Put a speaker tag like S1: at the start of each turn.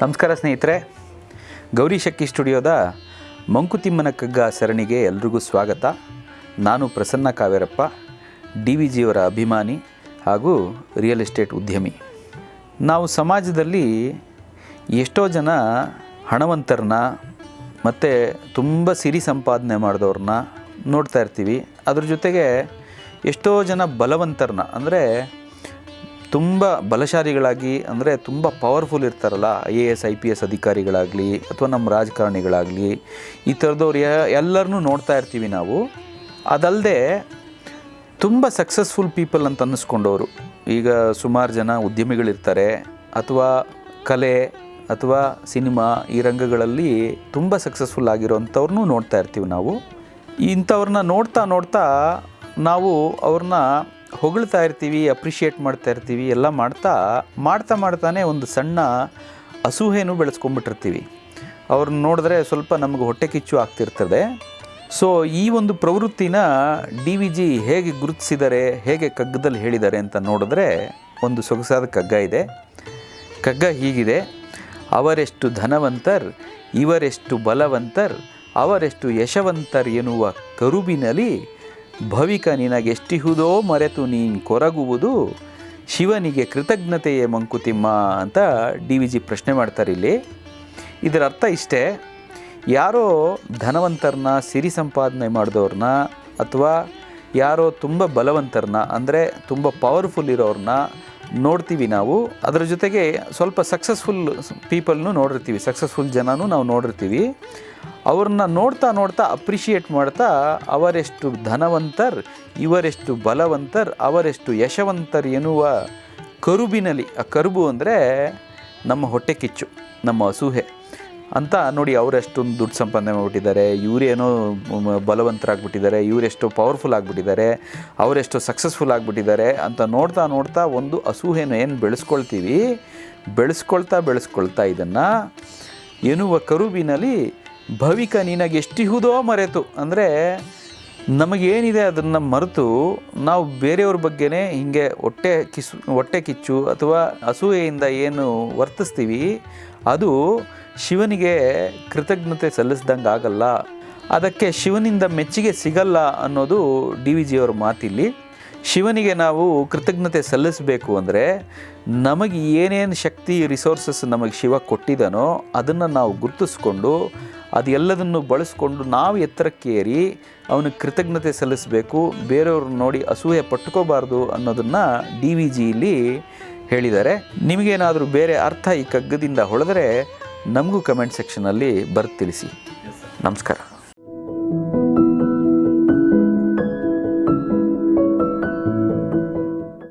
S1: ನಮಸ್ಕಾರ ಸ್ನೇಹಿತರೆ, ಗೌರಿ ಶಕ್ಕಿ ಸ್ಟುಡಿಯೋದ ಮಂಕುತಿಮ್ಮನ ಕಗ್ಗ ಸರಣಿಗೆ ಎಲ್ರಿಗೂ ಸ್ವಾಗತ. ನಾನು ಪ್ರಸನ್ನ ಕಾವೇರಪ್ಪ, ಡಿ ವಿ ಜಿಯವರ ಅಭಿಮಾನಿ ಹಾಗೂ ರಿಯಲ್ ಎಸ್ಟೇಟ್ ಉದ್ಯಮಿ. ನಾವು ಸಮಾಜದಲ್ಲಿ ಎಷ್ಟೋ ಜನ ಹಣವಂತರನ್ನ ಮತ್ತು ತುಂಬ ಸಿರಿ ಸಂಪಾದನೆ ಮಾಡಿದವ್ರನ್ನ ನೋಡ್ತಾ ಇರ್ತೀವಿ. ಅದ್ರ ಜೊತೆಗೆ ಎಷ್ಟೋ ಜನ ಬಲವಂತರನ್ನ, ಅಂದರೆ ತುಂಬ ಬಲಶಾಲಿಗಳಾಗಿ ಅಂದರೆ ತುಂಬ ಪವರ್ಫುಲ್ ಇರ್ತಾರಲ್ಲ I A S I P S ಅಧಿಕಾರಿಗಳಾಗಲಿ ಅಥವಾ ನಮ್ಮ ರಾಜಕಾರಣಿಗಳಾಗಲಿ, ಈ ಥರದವ್ರು ಎಲ್ಲರನ್ನೂ ನೋಡ್ತಾ ಇರ್ತೀವಿ ನಾವು. ಅದಲ್ಲದೆ ತುಂಬ ಸಕ್ಸಸ್ಫುಲ್ ಪೀಪಲ್ ಅಂತ ಅನ್ನಿಸ್ಕೊಂಡವರು. ಈಗ ಸುಮಾರು ಜನ ಉದ್ಯಮಿಗಳಿರ್ತಾರೆ ಅಥವಾ ಕಲೆ ಅಥವಾ ಸಿನಿಮಾ ಈ ರಂಗಗಳಲ್ಲಿ ತುಂಬ ಸಕ್ಸಸ್ಫುಲ್ ಆಗಿರೋಂಥವ್ರನ್ನು ನೋಡ್ತಾ ಇರ್ತೀವಿ ನಾವು. ಇಂಥವ್ರನ್ನ ನೋಡ್ತಾ ನೋಡ್ತಾ ನಾವು ಅವ್ರನ್ನ ಹೊಗಳ್ತಾ ಇರ್ತೀವಿ ಅಪ್ರಿಷಿಯೇಟ್ ಮಾಡ್ತಾ ಇರ್ತೀವಿ, ಎಲ್ಲ ಮಾಡ್ತಾ ಮಾಡ್ತಾ ಮಾಡ್ತಾನೆ ಒಂದು ಸಣ್ಣ ಅಸೂಹೆನೂ ಬೆಳೆಸ್ಕೊಂಡ್ಬಿಟ್ಟಿರ್ತೀವಿ. ಅವ್ರನ್ನ ನೋಡಿದ್ರೆ ಸ್ವಲ್ಪ ನಮಗೆ ಹೊಟ್ಟೆ ಕಿಚ್ಚು ಆಗ್ತಿರ್ತದೆ. ಸೊ ಈ ಒಂದು ಪ್ರವೃತ್ತಿನ ಡಿ ವಿ ಜಿ ಹೇಗೆ ಗುರುತಿಸಿದ್ದಾರೆ ಹೇಗೆ ಕಗ್ಗದಲ್ಲಿ ಹೇಳಿದ್ದಾರೆ ಅಂತ ನೋಡಿದ್ರೆ ಒಂದು ಸೊಗಸಾದ ಕಗ್ಗ ಇದೆ. ಕಗ್ಗ ಹೀಗಿದೆ. ಅವರೆಷ್ಟು ಧನವಂತರ್, ಇವರೆಷ್ಟು ಬಲವಂತರ್, ಅವರೆಷ್ಟು ಯಶವಂತರ್ ಎನ್ನುವ ಕರುಬಿನಲ್ಲಿ ಭವಿಕ ನಿನಗೆಷ್ಟಿಹುದೋ ಮರೆತು ನೀನು ಕೊರಗುವುದು, ಶಿವನಿಗೆ ಕೃತಜ್ಞತೆಯೇ ಮಂಕುತಿಮ್ಮ ಅಂತ ಡಿ ವಿ ಜಿ ಪ್ರಶ್ನೆ ಮಾಡ್ತಾರೆ ಇಲ್ಲಿ. ಇದರ ಅರ್ಥ ಇಷ್ಟೇ, ಯಾರೋ ಧನವಂತರನ್ನ, ಸಿರಿ ಸಂಪಾದನೆ ಮಾಡಿದವ್ರನ್ನ, ಅಥವಾ ಯಾರೋ ತುಂಬ ಬಲವಂತರನ್ನ, ಅಂದರೆ ತುಂಬ ಪವರ್ಫುಲ್ ಇರೋರನ್ನ ನೋಡ್ತೀವಿ ನಾವು. ಅದರ ಜೊತೆಗೆ ಸ್ವಲ್ಪ ಸಕ್ಸಸ್ಫುಲ್ ಪೀಪಲ್ನು ನೋಡಿರ್ತೀವಿ. ಸಕ್ಸಸ್ಫುಲ್ ಜನನೂ ನಾವು ನೋಡಿರ್ತೀವಿ. ಅವ್ರನ್ನ ನೋಡ್ತಾ ನೋಡ್ತಾ ಅಪ್ರಿಷಿಯೇಟ್ ಮಾಡ್ತಾ ಅವರೆಷ್ಟು ಧನವಂತರ್, ಇವರೆಷ್ಟು ಬಲವಂತರ್, ಅವರೆಷ್ಟು ಯಶವಂತರ್ ಎನ್ನುವ ಕರುಬಿನಲ್ಲಿ, ಆ ಕರುಬು ಅಂದರೆ ನಮ್ಮ ಹೊಟ್ಟೆ ಕಿಚ್ಚು, ನಮ್ಮ ಅಸೂಹೆ. ಅಂತ ನೋಡಿ ಅವರೆಷ್ಟೊಂದು ದುಡ್ಡು ಸಂಪಾದನೆ ಮಾಡಿಬಿಟ್ಟಿದ್ದಾರೆ. ಇವರೇನೋ ಬಲವಂತರಾಗ್ಬಿಟ್ಟಿದ್ದಾರೆ. ಇವರೆಷ್ಟು ಪವರ್ಫುಲ್ ಆಗಿಬಿಟ್ಟಿದ್ದಾರೆ. ಅವರೆಷ್ಟು ಸಕ್ಸಸ್ಫುಲ್ ಆಗಿಬಿಟ್ಟಿದ್ದಾರೆ ಅಂತ ನೋಡ್ತಾ ನೋಡ್ತಾ ಒಂದು ಅಸೂಹೆನ ಏನು ಬೆಳೆಸ್ಕೊಳ್ತೀವಿ? ಬೆಳೆಸ್ಕೊಳ್ತಾ ಬೆಳೆಸ್ಕೊಳ್ತಾ ಇದನ್ನು ಎನ್ನುವ ಕರುಬಿನಲ್ಲಿ ಭವಿಕ ನಿನಗೆ ಎಷ್ಟಿಹುದೋ ಮರೆತು. ಅಂದರೆ ನಮಗೇನಿದೆ ಅದನ್ನು ಮರೆತು ನಾವು ಬೇರೆಯವ್ರ ಬಗ್ಗೆನೇ ಹಿಂಗೆ ಹೊಟ್ಟೆ ಕಿಸು, ಹೊಟ್ಟೆ ಕಿಚ್ಚು ಅಥವಾ ಅಸೂಯೆಯಿಂದ ಏನು ವರ್ತಿಸ್ತೀವಿ, ಅದು ಶಿವನಿಗೆ ಕೃತಜ್ಞತೆ ಸಲ್ಲಿಸ್ದಂಗೆ ಆಗಲ್ಲ, ಅದಕ್ಕೆ ಶಿವನಿಂದ ಮೆಚ್ಚುಗೆ ಸಿಗಲ್ಲ ಅನ್ನೋದು ಡಿ ವಿ ಜಿಯವ್ರ ಮಾತಿಲ್ಲಿ. ಶಿವನಿಗೆ ನಾವು ಕೃತಜ್ಞತೆ ಸಲ್ಲಿಸಬೇಕು ಅಂದರೆ ನಮಗೆ ಏನೇನು ಶಕ್ತಿ ರಿಸೋರ್ಸಸ್ ನಮಗೆ ಶಿವ ಕೊಟ್ಟಿದ್ದಾನೋ ಅದನ್ನು ನಾವು ಗುರುತಿಸ್ಕೊಂಡು, ಅದೆಲ್ಲದನ್ನು ಬಳಸ್ಕೊಂಡು ನಾವು ಎತ್ತರಕ್ಕೇರಿ ಅವನಿಗೆ ಕೃತಜ್ಞತೆ ಸಲ್ಲಿಸಬೇಕು, ಬೇರೆಯವ್ರನ್ನ ನೋಡಿ ಅಸೂಯೆ ಪಟ್ಕೋಬಾರ್ದು ಅನ್ನೋದನ್ನು ಡಿ ವಿ ಜಿಯಲ್ಲಿ ಹೇಳಿದ್ದಾರೆ. ನಿಮಗೇನಾದರೂ ಬೇರೆ ಅರ್ಥ ಈ ಕಗ್ಗದಿಂದ ಹೊಳೆದರೆ ನಮಗೂ ಕಮೆಂಟ್ ಸೆಕ್ಷನಲ್ಲಿ ಬರೆದು ತಿಳಿಸಿ. ನಮಸ್ಕಾರ.